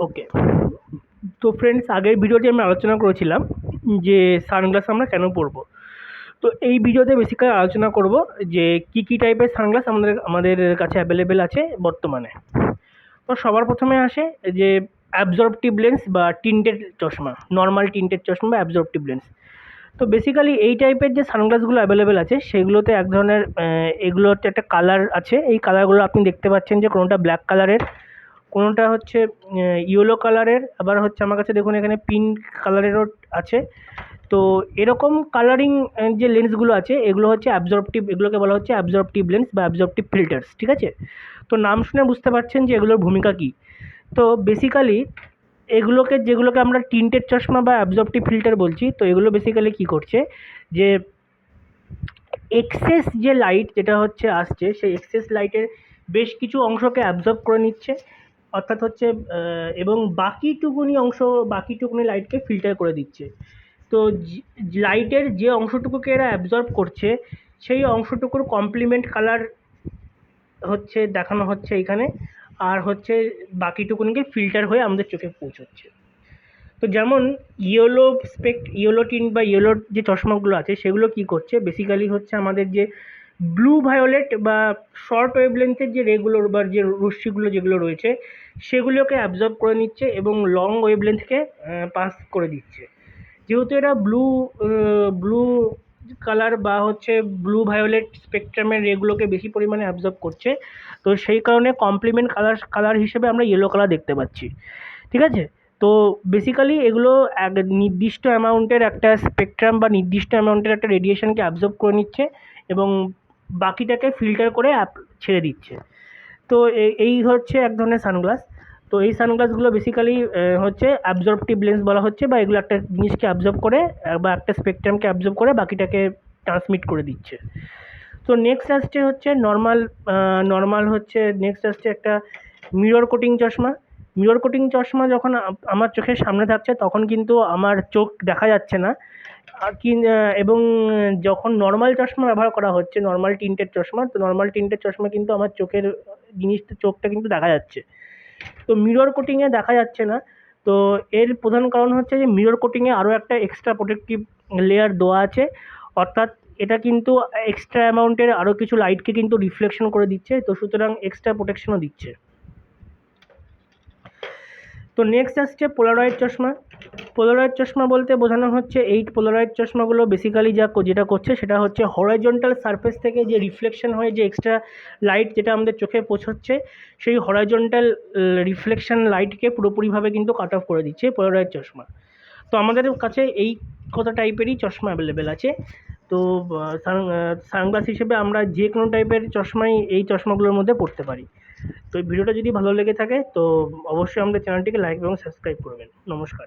ওকে তো ফ্রেন্ডস আগের ভিডিওতে আমি আলোচনা করেছিলাম যে সানগ্লাস আমরা কেন পরবো? তো এই ভিডিওতে বেসিক্যালি আলোচনা করব যে কী কী টাইপের সানগ্লাস আমাদের আমাদের কাছে অ্যাভেলেবেল আছে বর্তমানে। তো সবার প্রথমে আসে যে অ্যাবজর্পটিভ লেন্স বা টিন্টেড চশমা নর্মাল টিন্টেড চশমা বা অ্যাবজর্পটিভ লেন্স তো বেসিক্যালি এই টাইপের যে সানগ্লাসগুলো অ্যাভেলেবেল আছে, সেগুলোতে এক ধরনের এগুলোতে একটা কালার আছে। এই কালারগুলো আপনি দেখতে পাচ্ছেন যে কোনোটা ব্ল্যাক কালারের কোনোটা হচ্ছে ইয়েলো কালারের আবার হচ্ছে আমার কাছে দেখুন এখানে পিঙ্ক কালারেরও আছে। তো এরকম কালারিং যে লেন্সগুলো আছে, এগুলো হচ্ছে অ্যাবজর্পটিভ এগুলোকে বলা হচ্ছে অ্যাবজর্পটিভ লেন্স বা অ্যাবজর্পটিভ ফিল্টার্স ঠিক আছে? তো নাম শুনে বুঝতে পারছেন যে এগুলোর ভূমিকা কী। তো বেসিক্যালি এগুলোকে, যেগুলোকে আমরা টিন্টেড চশমা বা অ্যাবজর্পটিভ ফিল্টার বলছি, তো এগুলো বেসিক্যালি কী করছে? যে এক্সেস যে লাইট যেটা হচ্ছে আসছে, সেই এক্সেস লাইটের বেশ কিছু অংশকে অ্যাবজর্ব করে নিচ্ছে। অর্থাৎ হচ্ছে এবং বাকিটুকুনি অংশ বাকি বাকিটুকুনি লাইটকে ফিল্টার করে দিচ্ছে। তো লাইটের যে অংশটুকুকে এরা অ্যাবজর্ব করছে, সেই অংশটুকুর কমপ্লিমেন্ট কালার হচ্ছে, দেখানো হচ্ছে এখানে, আর হচ্ছে বাকিটুকুনিকে ফিল্টার হয়ে আমাদের চোখে পৌঁছচ্ছে। তো যেমন ইয়েলো স্পেক্ট ইয়েলো টিন বা ইয়েলোর যে চশমাগুলো আছে, সেগুলো কী করছে? বেসিক্যালি হচ্ছে আমাদের যে ব্লু ভায়োলেট বা শর্ট ওয়েভলেন্থের যে রেগুলো বা যে রশ্মিগুলো যেগুলো রয়েছে, সেগুলোকে অ্যাবজর্ব করে নিচ্ছে এবং লং ওয়েভলেন্থকে পাস করে দিচ্ছে। যেহেতু এরা ব্লু ব্লু কালার বা হচ্ছে ব্লু ভায়োলেট স্পেকট্রামের রেগুলোকে বেশি পরিমাণে অ্যাবজর্ব করছে, তো সেই কারণে কমপ্লিমেন্ট কালার কালার হিসেবে আমরা ইয়েলো কালার দেখতে পাচ্ছি। ঠিক আছে? তো বেসিক্যালি এগুলো এক নির্দিষ্ট অ্যামাউন্টের একটা স্পেকট্রাম বা নির্দিষ্ট অ্যামাউন্টের একটা রেডিয়েশনকে অ্যাবজর্ব করে নিচ্ছে এবং বাকিটাকে ফিল্টার করে আপ- ছেড়ে দিচ্ছে। তো এই হচ্ছে এক ধরনের সানগ্লাস তো এই সানগ্লাসগুলো বেসিক্যালি হচ্ছে অ্যাবজর্পটিভ লেন্স বলা হচ্ছে বা এগুলো একটা জিনিসকে অ্যাবজর্ব করে বা একটা স্পেকট্রামকে অ্যাবজর্ব করে বাকিটাকে ট্রান্সমিট করে দিচ্ছে। তো নেক্সট আসছে হচ্ছে নর্মাল নর্মাল হচ্ছে নেক্সট আসছে একটা মিরর কোটিং চশমা। মিরর কোটিং চশমা যখন আমার চোখের সামনে থাকছে তখন কিন্তু আমার চোখ দেখা যাচ্ছে না। এবং যখন নর্মাল চশমা ব্যবহার করা হচ্ছে নর্মাল টিন্টেড চশমা, তো নর্মাল টিন্টেড চশমা কিন্তু আমার চোখের জিনিসটা চোখটা কিন্তু দেখা যাচ্ছে। তো মিরর কোটিংয়ে দেখা যাচ্ছে না। তো এর প্রধান কারণ হচ্ছে যে মিরর কোটিংয়ে আরও একটা এক্সট্রা প্রোটেক্টিভ লেয়ার দেওয়া আছে। অর্থাৎ এটা কিন্তু এক্সট্রা অ্যামাউন্টের আরও কিছু লাইটকে কিন্তু রিফ্লেকশন করে দিচ্ছে। তো সুতরাং এক্সট্রা প্রোটেকশনও দিচ্ছে। তো নেক্সট আসছে পোলারয়েড চশমা। পোলারয়েড চশমা বলতে বোঝানো হচ্ছে এই পোলারয়েড চশমাগুলো বেসিক্যালি যা যেটা করছে সেটা হচ্ছে হরাইজন্টাল সারফেস থেকে যে রিফ্লেকশন হয়ে, যে এক্সট্রা লাইট যেটা আমাদের চোখে পৌঁছচ্ছে, সেই হরাইজন্টাল রিফ্লেকশন লাইটকে পুরোপুরিভাবে কিন্তু কাট অফ করে দিচ্ছে পোলারয়েড চশমা। তো আমাদের কাছে এই কত টাইপেরই চশমা অ্যাভেলেবেল আছে। তো সান সানগ্লাস হিসেবে আমরা যে কোনো টাইপের চশমাই এই চশমাগুলোর মধ্যে পড়তে পারি। তো এই ভিডিওটা যদি ভালো লেগে থাকে, তো অবশ্যই আমাদের চ্যানেলটিকে লাইক এবং সাবস্ক্রাইব করবেন। নমস্কার।